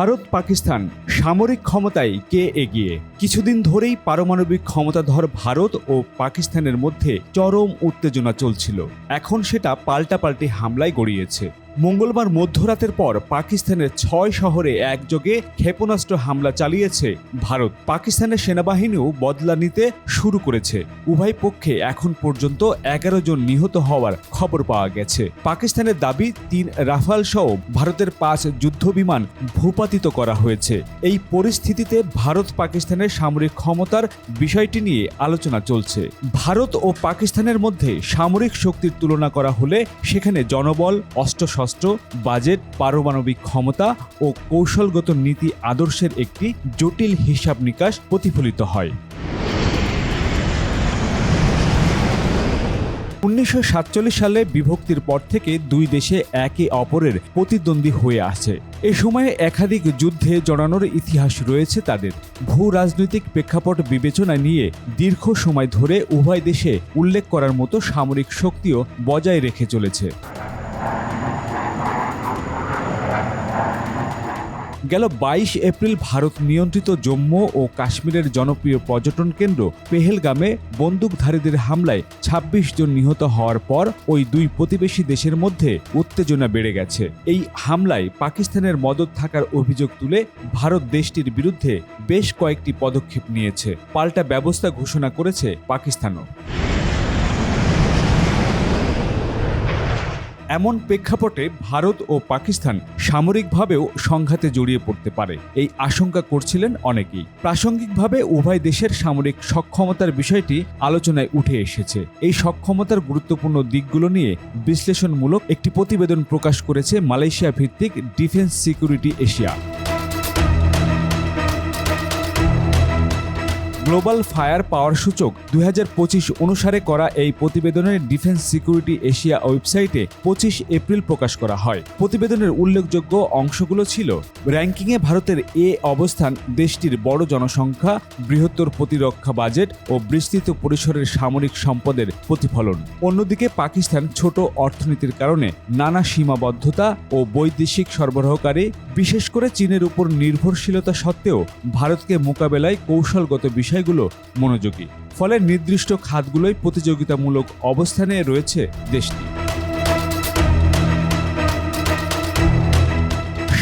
ভারত পাকিস্তান সামরিক ক্ষমতায় কে এগিয়ে? কিছুদিন ধরেই পারমাণবিক ক্ষমতাধর ভারত ও পাকিস্তানের মধ্যে চরম উত্তেজনা চলছিল। এখন সেটা পাল্টাপাল্টি হামলায় গড়িয়েছে। মঙ্গলবার মধ্যরাতের পর পাকিস্তানের ছয় শহরে একযোগে ক্ষেপণাস্ত্র হামলা চালিয়েছে ভারত। পাকিস্তানের সেনাবাহিনীও বদলা নিতে শুরু করেছে। উভয় পক্ষে এখন পর্যন্ত এগারো জন নিহত হওয়ার খবর পাওয়া গেছে। পাকিস্তানের দাবি, তিন রাফাল সহ ভারতের পাঁচ যুদ্ধবিমান ভূপাতিত করা হয়েছে। এই পরিস্থিতিতে ভারত পাকিস্তানের সামরিক ক্ষমতার বিষয়টি নিয়ে আলোচনা চলছে। ভারত ও পাকিস্তানের মধ্যে সামরিক শক্তির তুলনা করা হলে সেখানে জনবল অস্ত্রশস্ত্র বাজেট, পারমাণবিক ক্ষমতা ও কৌশলগত নীতি আদর্শের একটি জটিল হিসাব নিকাশ প্রতিফলিত হয়। উনিশশো সাতচল্লিশ সালে বিভক্তির পর থেকে দুই দেশে একে অপরের প্রতিদ্বন্দ্বী হয়ে আছে এ সময়ে একাধিক যুদ্ধে জড়ানোর ইতিহাস রয়েছে তাদের। ভূ রাজনৈতিক প্রেক্ষাপট বিবেচনা নিয়ে দীর্ঘ সময় ধরে উভয় দেশে উল্লেখ করার মতো সামরিক শক্তিও বজায় রেখে চলেছে। গেল বাইশ এপ্রিল ভারত নিয়ন্ত্রিত জম্মু ও কাশ্মীরের জনপ্রিয় পর্যটন কেন্দ্র পেহেলগামে বন্দুকধারীদের হামলায় ২৬ জন নিহত হওয়ার পর ওই দুই প্রতিবেশী দেশের মধ্যে উত্তেজনা বেড়ে গেছে। এই হামলায় পাকিস্তানের মদত থাকার অভিযোগ তুলে ভারত দেশটির বিরুদ্ধে বেশ কয়েকটি পদক্ষেপ নিয়েছে। পাল্টা ব্যবস্থা ঘোষণা করেছে পাকিস্তানও। এমন প্রেক্ষাপটে ভারত ও পাকিস্তান সামরিকভাবেও সংঘাতে জড়িয়ে পড়তে পারে। এই আশঙ্কা করছিলেন অনেকেই। প্রাসঙ্গিকভাবে উভয় দেশের সামরিক সক্ষমতার বিষয়টি আলোচনায় উঠে এসেছে। এই সক্ষমতার গুরুত্বপূর্ণ দিকগুলো নিয়ে বিশ্লেষণমূলক একটি প্রতিবেদন প্রকাশ করেছে মালয়েশিয়া ভিত্তিক defence security Asia. Global fire power সূচক দু হাজার পঁচিশ অনুসারে করা এই প্রতিবেদনের ডিফেন্স সিকিউরিটি এশিয়া ওয়েবসাইটে পঁচিশ এপ্রিল প্রকাশ করা হয়। প্রতিবেদনের উল্লেখযোগ্য অংশগুলো ছিল, র্যাঙ্কিংয়ে ভারতের এ অবস্থান, দেশটির বড় জনসংখ্যা, বৃহত্তর প্রতিরক্ষা বাজেট ও বিস্তৃত পরিসরের সামরিক সম্পদের প্রতিফলন। অন্যদিকে পাকিস্তান ছোট অর্থনীতির কারণে নানা সীমাবদ্ধতা ও বৈদেশিক সরবরাহকারী, বিশেষ করে চীনের উপর নির্ভরশীলতা সত্ত্বেও ভারতকে মোকাবেলায় কৌশলগত বিষয়গুলো মনোযোগী। ফলে নির্দিষ্ট খাতগুলোই প্রতিযোগিতামূলক অবস্থানে রয়েছে দেশটি।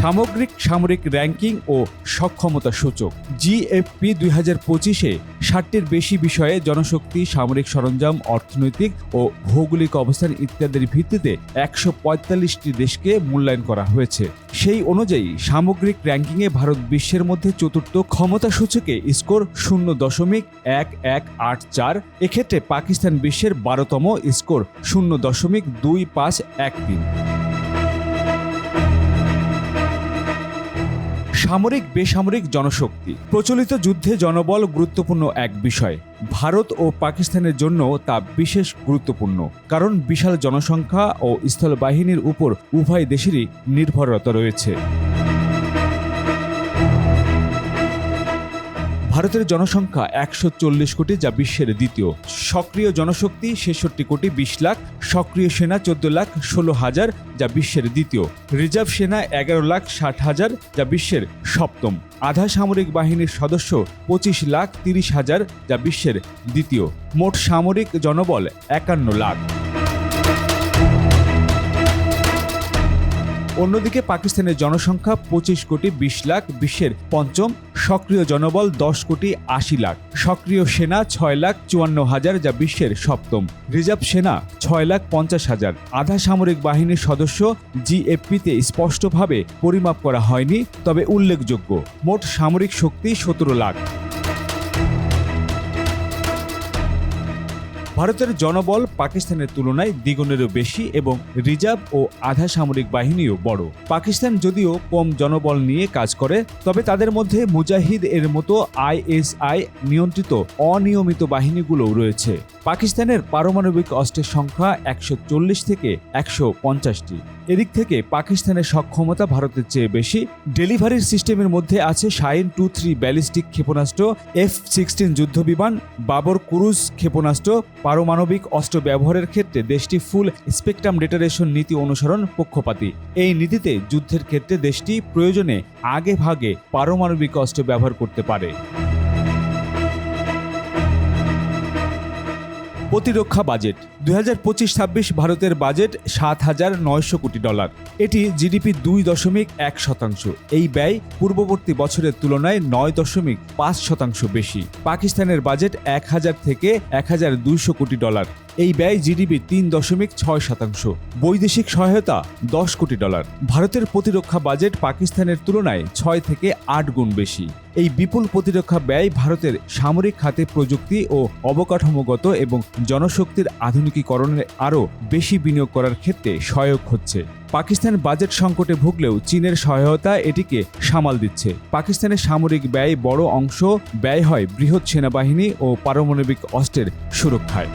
সামগ্রিক, সামরিক র্যাঙ্কিং ও সক্ষমতা সূচক। জিএফপি দুই হাজার পঁচিশে ষাটটির বেশি বিষয়ে জনশক্তি, সামরিক সরঞ্জাম, অর্থনৈতিক ও ভৌগোলিক অবস্থান ইত্যাদির ভিত্তিতে একশো পঁয়তাল্লিশটি দেশকে মূল্যায়ন করা হয়েছে। সেই অনুযায়ী সামগ্রিক র্যাঙ্কিংয়ে ভারত বিশ্বের মধ্যে চতুর্থ ক্ষমতা সূচকে স্কোর শূন্য দশমিক এক এক আট চার। এক্ষেত্রে পাকিস্তান বিশ্বের বারোতম স্কোর শূন্য দশমিক দুই পাঁচ এক তিন। সামরিক, বেসামরিক জনশক্তি। প্রচলিত যুদ্ধে জনবল গুরুত্বপূর্ণ এক বিষয়। ভারত ও পাকিস্তানের জন্য তা বিশেষ গুরুত্বপূর্ণ, কারণ বিশাল জনসংখ্যা ও স্থলবাহিনীর উপর উভয় দেশেরই নির্ভরতা রয়েছে। ভারতের জনসংখ্যা একশো চল্লিশ কোটি যা বিশ্বের দ্বিতীয়। সক্রিয় জনশক্তি ছেষট্টি কোটি বিশ লাখ, সক্রিয় সেনা চোদ্দ লাখ ষোলো হাজার যা বিশ্বের দ্বিতীয়। রিজার্ভ সেনা এগারো লাখ ষাট হাজার যা বিশ্বের সপ্তম। আধা সামরিক বাহিনীর সদস্য পঁচিশ লাখ তিরিশ হাজার যা বিশ্বের দ্বিতীয়। মোট সামরিক জনবল একান্ন লাখ। অন্যদিকে পাকিস্তানের জনসংখ্যা পঁচিশ কোটি বিশ লাখ, বিশ্বের পঞ্চম সক্রিয় জনবল দশ কোটি আশি লাখ। সক্রিয় সেনা ছয় লাখ চুয়ান্ন হাজার, যা বিশ্বের সপ্তম। রিজার্ভ সেনা ছয় লাখ পঞ্চাশ হাজার। আধা সামরিক বাহিনীর সদস্য জিএফপিতে স্পষ্টভাবে পরিমাপ করা হয়নি, তবে উল্লেখযোগ্য। মোট সামরিক শক্তি সতেরো লাখ। ভারতের জনবল পাকিস্তানের তুলনায় দ্বিগুণেরও বেশি এবং রিজার্ভ ও আধা সামরিক বাহিনীও বড়। পাকিস্তান যদিও কম জনবল নিয়ে কাজ করে, তবে তাদের মধ্যে মুজাহিদ এর মতো আইএসআই নিয়ন্ত্রিত অনিয়মিত বাহিনীগুলোও রয়েছে। পাকিস্তানের পারমাণবিক অস্ত্রের সংখ্যা একশো চল্লিশ থেকে একশো পঞ্চাশটি। এদিক থেকে পাকিস্তানের সক্ষমতা ভারতের চেয়ে বেশি। ডেলিভারির সিস্টেমের মধ্যে আছে শাইন টু থ্রি ব্যালিস্টিক ক্ষেপণাস্ত্র, এফ সিক্সটিন যুদ্ধবিমান, বাবর ক্রুজ ক্ষেপণাস্ত্র, পারমাণবিক অস্ত্র ব্যবহারের ক্ষেত্রে দেশটি ফুল স্পেকট্রাম ডেটারেশন নীতি অনুসরণ পক্ষপাতী। এই নীতিতে যুদ্ধের ক্ষেত্রে দেশটি প্রয়োজনে আগে ভাগে পারমাণবিক অস্ত্র ব্যবহার করতে পারে। প্রতিরক্ষা বাজেট দুই হাজার পঁচিশ ছাব্বিশ ভারতের বাজেট সাত হাজার নয়শো কোটি ডলার। এটি জিডিপি দুই দশমিক এক শতাংশ। এই ব্যয় পূর্ববর্তী বছরের তুলনায় নয় দশমিক পাঁচ শতাংশ বেশি। পাকিস্তানের বাজেট এক হাজার থেকে এক হাজার দুইশো কোটি ডলার। এই ব্যয় জিডিপি তিন দশমিক ছয় শতাংশ। বৈদেশিক সহায়তা দশ কোটি ডলার। ভারতের প্রতিরক্ষা বাজেট পাকিস্তানের তুলনায় ছয় থেকে আট গুণ বেশি। এই বিপুল প্রতিরক্ষা ব্যয় ভারতের সামরিক খাতে প্রযুক্তি ও অবকাঠামোগত এবং জনশক্তির আধুনিকীকরণে আরও বেশি বিনিয়োগ করার ক্ষেত্রে সহায়ক হচ্ছে। পাকিস্তান বাজেট সংকটে ভুগলেও চীনের সহায়তা এটিকে সামাল দিচ্ছে। পাকিস্তানের সামরিক ব্যয় বড় অংশ ব্যয় হয় বৃহৎ সেনাবাহিনী ও পারমাণবিক অস্ত্রের সুরক্ষায়।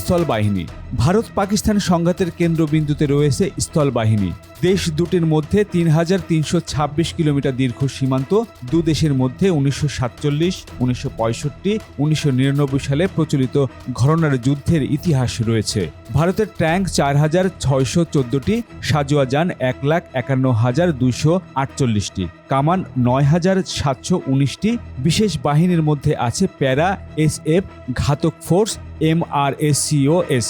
স্থল বাহিনী ভারত পাকিস্তান সংঘাতের কেন্দ্রবিন্দুতে রয়েছে স্থল বাহিনী দেশ দুটির মধ্যে তিন হাজার তিনশো ছাব্বিশ কিলোমিটার দীর্ঘ সীমান্ত, দু দেশের মধ্যে উনিশশো সাতচল্লিশ, উনিশশো পঁয়ষট্টি, উনিশশো নিরানব্বই সালে প্রচলিত ঘরনার যুদ্ধের ইতিহাস রয়েছে। ভারতের ট্যাঙ্ক চার হাজার ছয়শো চোদ্দটি, সাজোয়া যান এক লাখ একান্ন হাজার দুইশো আটচল্লিশটি, কামান নয় হাজার সাতশো উনিশটি, বিশেষ বাহিনীর মধ্যে আছে para S F Ghatak force M R S C O S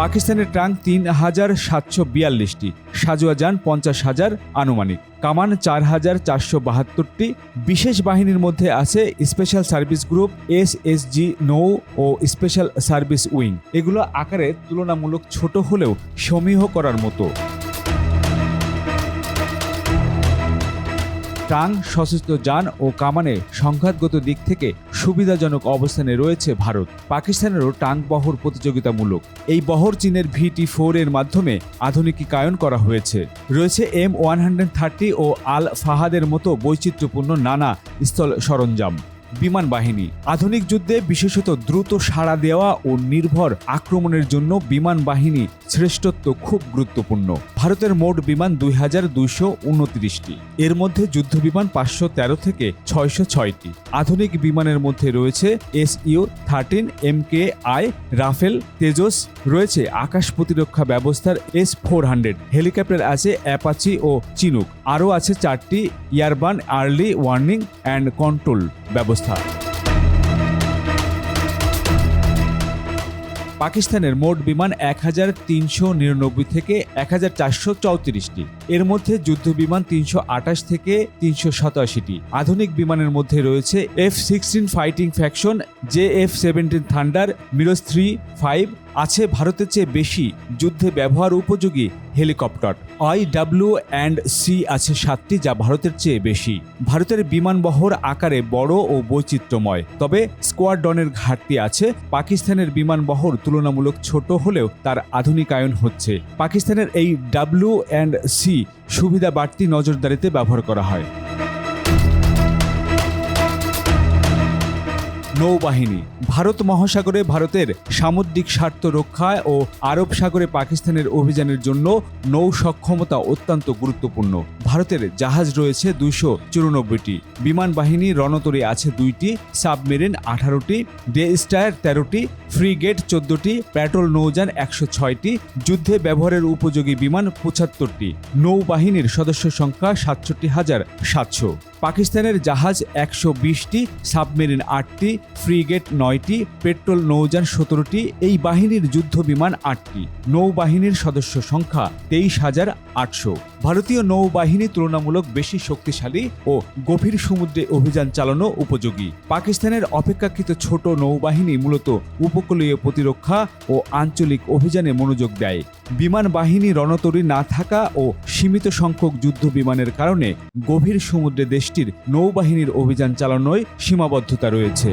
পাকিস্তানের ট্রাঙ্ক তিন হাজার সাতশো বিয়াল্লিশটি, সাজোয়া যান পঞ্চাশ হাজার আনুমানিক। কামান চার হাজার চারশো বাহাত্তরটি। বিশেষ বাহিনীর মধ্যে আছে special service group S S G নৌ ও স্পেশাল সার্ভিস উইং। এগুলো আকারে তুলনামূলক ছোট হলেও সমীহ করার মতো। টাং সশস্ত্র যান ও কামানে সংঘাতগত দিক থেকে সুবিধাজনক অবস্থানে রয়েছে ভারত। পাকিস্তানেরও টাং বহর প্রতিযোগিতামূলক। এই বহর চীনের ভিটি ফোর এর মাধ্যমে আধুনিকীকায়ন করা হয়েছে। রয়েছে এম ওয়ান হান্ড্রেড থার্টি ও আল ফাহাদের মতো বৈচিত্র্যপূর্ণ নানা স্থল সরঞ্জাম। বিমান বাহিনী। আধুনিক যুদ্ধে বিশেষত দ্রুত সাড়া দেওয়া ও নির্ভর আক্রমণের জন্য বিমান বাহিনী শ্রেষ্ঠত্ব খুব গুরুত্বপূর্ণ। ভারতের মোট বিমান দুই হাজার দুইশো এর মধ্যে যুদ্ধ বিমান পাঁচশো তেরো থেকে ছয়শো ছয়টি। আধুনিক বিমানের মধ্যে রয়েছে S U thirteen, M K I, Rafale, Tejas, রয়েছে আকাশ প্রতিরক্ষা ব্যবস্থার এস ফোর হান্ড্রেড। হেলিকপ্টার আছে অ্যাপাচি ও চিনুক। আরও আছে চারটি airborne early warning and control ব্যবস্থা। পাকিস্তানের মোট বিমান এক হাজার তিনশো নিরানব্বই থেকে এক হাজার চারশো চৌত্রিশটি। এর মধ্যে যুদ্ধ বিমান তিনশো আঠাশ থেকে তিনশো সাতাশিটি। আধুনিক বিমানের মধ্যে রয়েছে F sixteen fighting falcon, J F seventeen thunder, Mirage three, five আছে ভারতের চেয়ে বেশি যুদ্ধে ব্যবহার উপযোগী helicopter. I W and C আছে সাতটি যা ভারতের চেয়ে বেশি। ভারতের বিমানবহর আকারে বড় ও বৈচিত্র্যময়। তবে স্কোয়াডনের ঘাটতি আছে, পাকিস্তানের বিমানবহর তুলনামূলক ছোট হলেও তার আধুনিকায়ন হচ্ছে। পাকিস্তানের এই ডাব্লিউ অ্যান্ড সি সুবিধা বাড়তি নজরদারিতে ব্যবহার করা হয়। নৌবাহিনী। ভারত মহাসাগরে ভারতের সামুদ্রিক স্বার্থ রক্ষায় ও আরব সাগরে পাকিস্তানের অভিযানের জন্য নৌ সক্ষমতা অত্যন্ত গুরুত্বপূর্ণ। ভারতের জাহাজ রয়েছে দুইশো চুরানব্বইটি। বিমান বাহিনী রণতরী আছে দুইটি, সাবমেরিন আঠারোটি ডে স্টায়ার তেরোটি, ফ্রিগেট চোদ্দটি, প্যাট্রোল নৌযান একশো ছয়টি, যুদ্ধে ব্যবহারের উপযোগী বিমান পঁচাত্তরটি। নৌবাহিনীর সদস্য সংখ্যা সাতষট্টি হাজার সাতশো। পাকিস্তানের জাহাজ একশো বিশটি, সাবমেরিন আটটি, ফ্রিগেট নয়টি, পেট্রোল নৌযান সতেরোটি, এই বাহিনীর যুদ্ধ বিমান আটটি। নৌবাহিনীর সদস্য সংখ্যা তেইশ হাজার আটশো। ভারতীয় নৌবাহিনী তুলনামূলক বেশি শক্তিশালী ও গভীর সমুদ্রে অভিযান চালানো উপযোগী। পাকিস্তানের অপেক্ষাকৃত ছোট নৌবাহিনী মূলত উপকূলীয় প্রতিরক্ষা ও আঞ্চলিক অভিযানে মনোযোগ দেয়। বিমান বাহিনী রণতরী না থাকা ও সীমিত সংখ্যক যুদ্ধ বিমানের কারণে গভীর সমুদ্রে দেশটির নৌবাহিনীর অভিযান চালানোয় সীমাবদ্ধতা রয়েছে।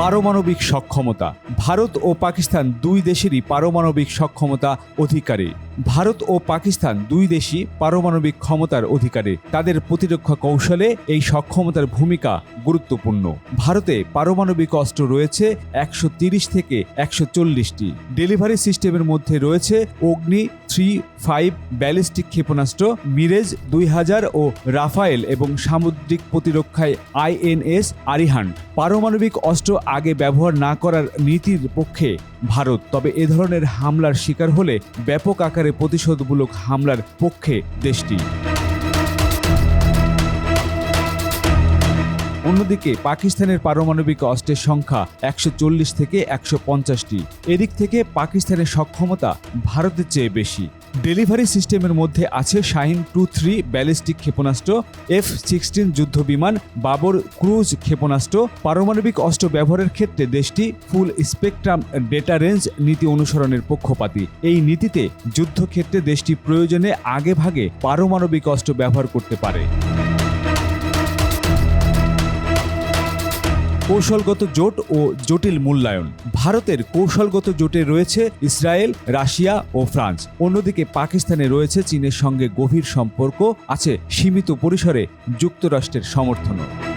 পারমাণবিক সক্ষমতা। ভারত ও পাকিস্তান দুই দেশেরই পারমাণবিক সক্ষমতা অধিকারী। ভারত ও পাকিস্তান দুই দেশই পারমাণবিক ক্ষমতার অধিকারী। তাদের প্রতিরক্ষা কৌশলে এই সক্ষমতার ভূমিকা গুরুত্বপূর্ণ। ভারতে পারমাণবিক অস্ত্র রয়েছে একশো থেকে একশো চল্লিশটি। ডেলিভারি সিস্টেমের মধ্যে রয়েছে অগ্নি, থ্রি, ফাইভ, ব্যালিস্টিক ক্ষেপণাস্ত্র, মিরেজ, দুই হাজার ও রাফায়েল এবং সামুদ্রিক প্রতিরক্ষায় আইএনএস, আরিহান। পারমাণবিক অস্ত্র আগে ব্যবহার না করার নীতির পক্ষে ভারত। তবে এ ধরনের হামলার শিকার হলে ব্যাপক আকারে প্রতিশোধমূলক হামলার পক্ষে দেশটি। অন্যদিকে পাকিস্তানের পারমাণবিক অস্ত্রের সংখ্যা একশো চল্লিশ থেকে একশো পঞ্চাশটি। এদিক থেকে পাকিস্তানের সক্ষমতা ভারতের চেয়ে বেশি। ডেলিভারি সিস্টেমের মধ্যে আছে শাহিন টু থ্রি ব্যালিস্টিক ক্ষেপণাস্ত্র, এফ সিক্সটিন যুদ্ধ বিমান বাবর ক্রুজ ক্ষেপণাস্ত্র, পারমাণবিক অস্ত্র ব্যবহারের ক্ষেত্রে দেশটি ফুল স্পেকট্রাম ডেটা রেঞ্জ নীতি অনুসরণের পক্ষপাতী। এই নীতিতে যুদ্ধক্ষেত্রে দেশটি প্রয়োজনে আগে ভাগে পারমাণবিক অস্ত্র ব্যবহার করতে পারে। কৌশলগত জোট ও জটিল মূল্যায়ন। ভারতের কৌশলগত জোটে রয়েছে ইসরায়েল, রাশিয়া ও ফ্রান্স। অন্যদিকে পাকিস্তানে রয়েছে চীনের সঙ্গে গভীর সম্পর্ক, আছে সীমিত পরিসরে যুক্তরাষ্ট্রের সমর্থনও।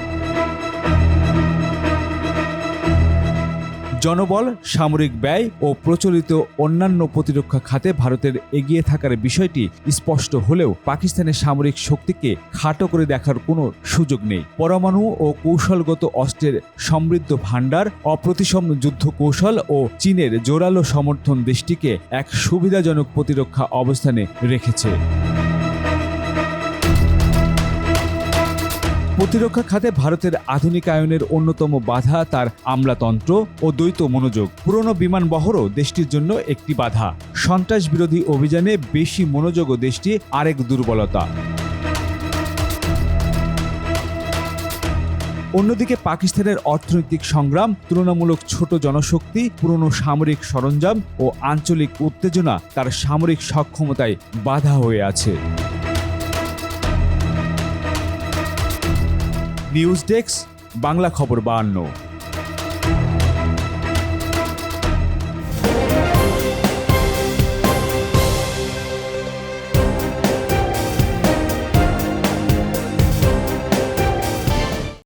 জনবল, সামরিক ব্যয় ও প্রচলিত অন্যান্য প্রতিরক্ষা খাতে ভারতের এগিয়ে থাকার বিষয়টি স্পষ্ট হলেও পাকিস্তানের সামরিক শক্তিকে খাটো করে দেখার কোনো সুযোগ নেই। পরমাণু ও কৌশলগত অস্ত্রের সমৃদ্ধ ভাণ্ডার, অপ্রতিসম যুদ্ধ কৌশল ও চীনের জোরালো সমর্থন দেশটিকে এক সুবিধাজনক প্রতিরক্ষা অবস্থানে রেখেছে। প্রতিরক্ষা খাতে ভারতের আধুনিকায়নের অন্যতম বাধা তার আমলাতন্ত্র ও দ্বৈত মনোযোগ। পুরনো বিমান বহরও দেশটির জন্য একটি বাধা। সন্ত্রাস বিরোধী অভিযানে বেশি মনোযোগও দেশটি আরেক দুর্বলতা। অন্যদিকে পাকিস্তানের অর্থনৈতিক সংগ্রাম, তুলনামূলক ছোট জনশক্তি, পুরনো সামরিক সরঞ্জাম ও আঞ্চলিক উত্তেজনা তার সামরিক সক্ষমতায় বাধা হয়ে আছে। নিউজ ডেস্ক বাংলা খবর বাহান্ন